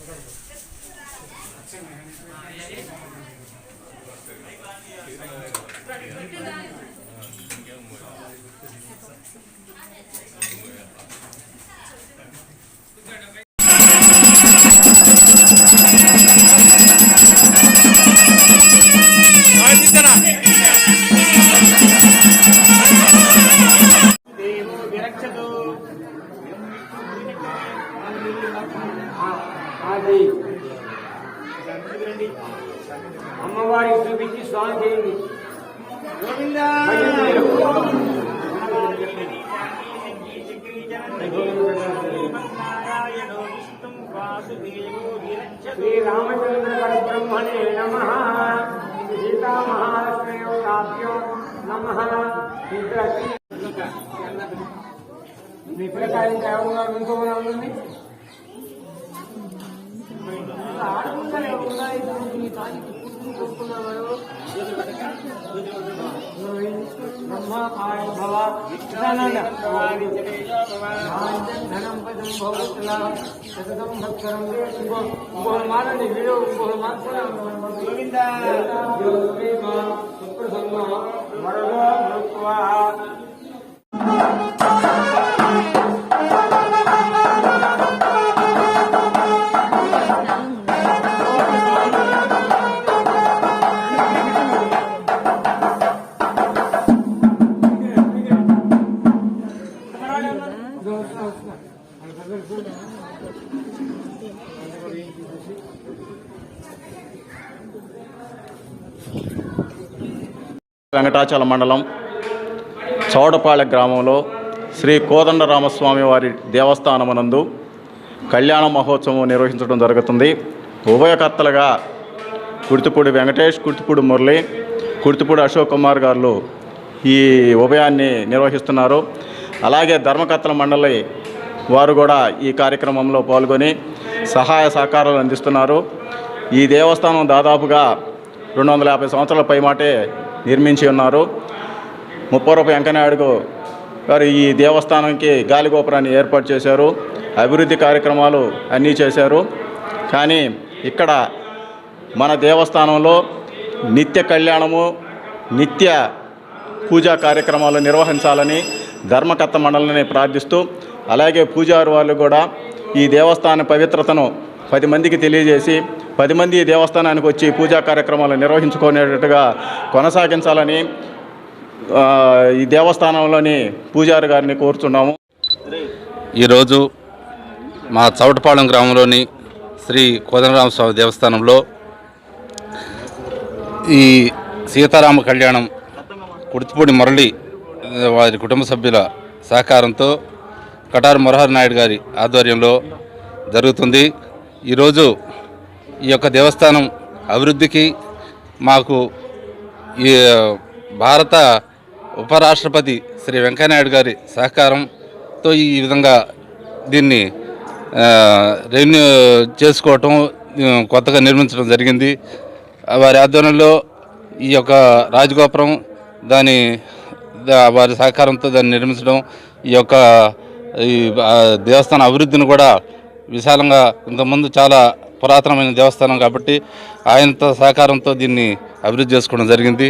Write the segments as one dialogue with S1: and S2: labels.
S1: どうも。
S2: అది అమ్మవారికి చూపించి స్నానం చేయండి
S1: గోవిందా నారాయణో విష్ణుం వాసుదేవో విరక్షతు
S2: శ్రీ రామచంద్ర పరబ్రహ్మణే నమ సీతా మహాలక్ష్మీభ్యో నమ మీ పిల్లకాయ ఇంకా ఎవరున్నారు ఇంకొకరు ఉందండి ఆడపిల్లలు భవ ధనం పదం భవతులా భక్తరం ఇంకో మారండి వీడియో ఇంకో మాత్రం
S1: గోవిందా.
S3: వెంకటాచల మండలం చౌడపాళె గ్రామంలో శ్రీ కోదండరామస్వామి వారి దేవస్థానమునందు కళ్యాణ మహోత్సవం నిర్వహించడం జరుగుతుంది. ఉభయకర్తలుగా కుర్తిపూడి వెంకటేష్ కుర్తిపూడి మురళి కుర్తిపూడి అశోక్ కుమార్ గారు ఈ ఉభయాన్ని నిర్వహిస్తున్నారు. అలాగే ధర్మకర్తల మండలి వారు కూడా ఈ కార్యక్రమంలో పాల్గొని సహాయ సహకారాలు అందిస్తున్నారు. ఈ దేవస్థానం దాదాపుగా రెండు వందల యాభై సంవత్సరాల పైమాటే నిర్మించి ఉన్నారు. ముప్పవరపు వెంకనాయుడు గారు ఈ దేవస్థానంకి గాలిగోపురాన్ని ఏర్పాటు చేశారు. అభివృద్ధి కార్యక్రమాలు అన్నీ చేశారు. కానీ ఇక్కడ మన దేవస్థానంలో నిత్య కళ్యాణము నిత్య పూజా కార్యక్రమాలు నిర్వహించాలని ధర్మకర్త మండలిని ప్రార్థిస్తూ అలాగే పూజారి వాళ్ళు కూడా ఈ దేవస్థాన పవిత్రతను పది మందికి తెలియజేసి పది మంది దేవస్థానానికి వచ్చి పూజా కార్యక్రమాలు నిర్వహించుకునేటట్టుగా కొనసాగించాలని ఈ దేవస్థానంలోని పూజారి గారిని కోరుతున్నాము
S4: ఈరోజు మా చౌటపాళెం గ్రామంలోని శ్రీ కోదండరామస్వామి దేవస్థానంలో ఈ సీతారామ కళ్యాణం కుడిచిపూడి మురళి వారి కుటుంబ సభ్యుల సహకారంతో కటారు మురహరి నాయుడు గారి ఆధ్వర్యంలో జరుగుతుంది. ఈరోజు ఈ యొక్క దేవస్థానం అభివృద్ధికి మాకు ఈ భారత ఉపరాష్ట్రపతి శ్రీ వెంకయ్యనాయుడు గారి సహకారంతో ఈ విధంగా దీన్ని రెవెన్యూ రెన్యూ చేసుకోవటం కొత్తగా నిర్మించడం జరిగింది. వారి ఆధ్వర్యంలో ఈ యొక్క రాజగోపురం దాని వారి సహకారంతో దాన్ని నిర్మించడం ఈ యొక్క ఈ దేవస్థాన అభివృద్ధిని కూడా విశాలంగా ఇంతకుముందు చాలా పురాతనమైన దేవస్థానం కాబట్టి ఆయనతో సహకారంతో దీన్ని అభివృద్ధి చేసుకోవడం జరిగింది.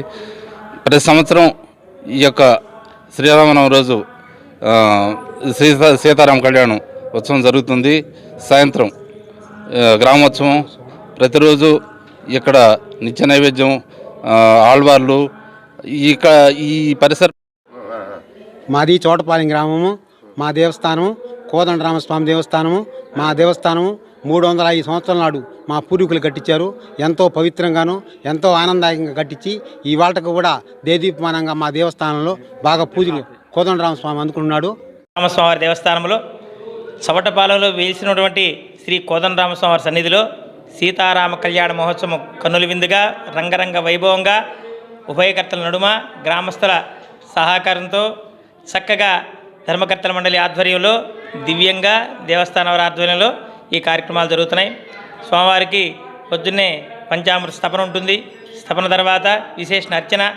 S4: ప్రతి సంవత్సరం ఈ యొక్క శ్రీరామనవమి రోజు శ్రీ సీతా సీతారామ కళ్యాణం ఉత్సవం జరుగుతుంది. సాయంత్రం గ్రామోత్సవం ప్రతిరోజు ఇక్కడ నిత్య నైవేద్యం ఆళ్వార్లు ఇక ఈ పరిసర
S5: మాది చోటపాలెం గ్రామము మా దేవస్థానము కోదండరామస్వామి దేవస్థానము మా దేవస్థానము మూడు వందల ఐదు సంవత్సరాల నాడు మా పూర్వీకులు కట్టించారు. ఎంతో పవిత్రంగాను ఎంతో ఆనందదాయకంగా కట్టించి ఈ వాళ్ళకు కూడా దేదీపమానంగా మా దేవస్థానంలో బాగా పూజలు కోదండరామస్వామి అందుకున్నాడు
S1: రామస్వామివారి దేవస్థానంలో చవటపాలెంలో వేసినటువంటి శ్రీ కోదండరామస్వామి సన్నిధిలో సీతారామ కళ్యాణ మహోత్సవం కన్నుల విందుగా రంగరంగ వైభవంగా ఉభయకర్తల నడుమ గ్రామస్తుల సహకారంతో చక్కగా ధర్మకర్తల మండలి ఆధ్వర్యంలో దివ్యంగా దేవస్థానం ఆధ్వర్యంలో ఈ కార్యక్రమాలు జరుగుతున్నాయి. స్వామివారికి పొద్దున్నే పంచామృత స్థపన ఉంటుంది. స్థపన తర్వాత విశేష అర్చన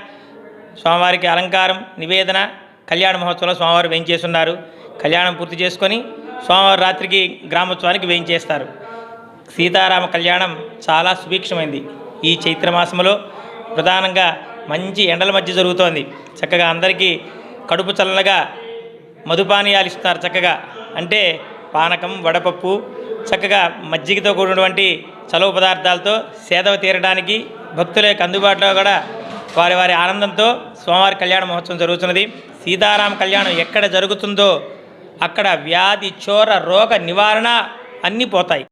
S1: స్వామివారికి అలంకారం నివేదన కళ్యాణ మహోత్సవంలో స్వామివారు వేయించేస్తున్నారు కళ్యాణం పూర్తి చేసుకొని స్వామివారి రాత్రికి గ్రామోత్సవానికి వేయించేస్తారు. సీతారామ కళ్యాణం చాలా సుభిక్షమైంది. ఈ చైత్రమాసంలో ప్రధానంగా మంచి ఎండల మధ్య జరుగుతోంది. చక్కగా అందరికీ కడుపు చల్లగా మధుపానీయాలు ఇస్తున్నారు చక్కగా. అంటే పానకం వడపప్పు చక్కగా మజ్జిగతో కూడినటువంటి చలువ పదార్థాలతో సేదవ తీరడానికి భక్తుల యొక్క అందుబాటులో కూడా వారి వారి ఆనందంతో స్వామివారి కళ్యాణ మహోత్సవం జరుగుతున్నది. సీతారామ కళ్యాణం ఎక్కడ జరుగుతుందో అక్కడ వ్యాధి చోర రోగ నివారణ అన్నీ పోతాయి.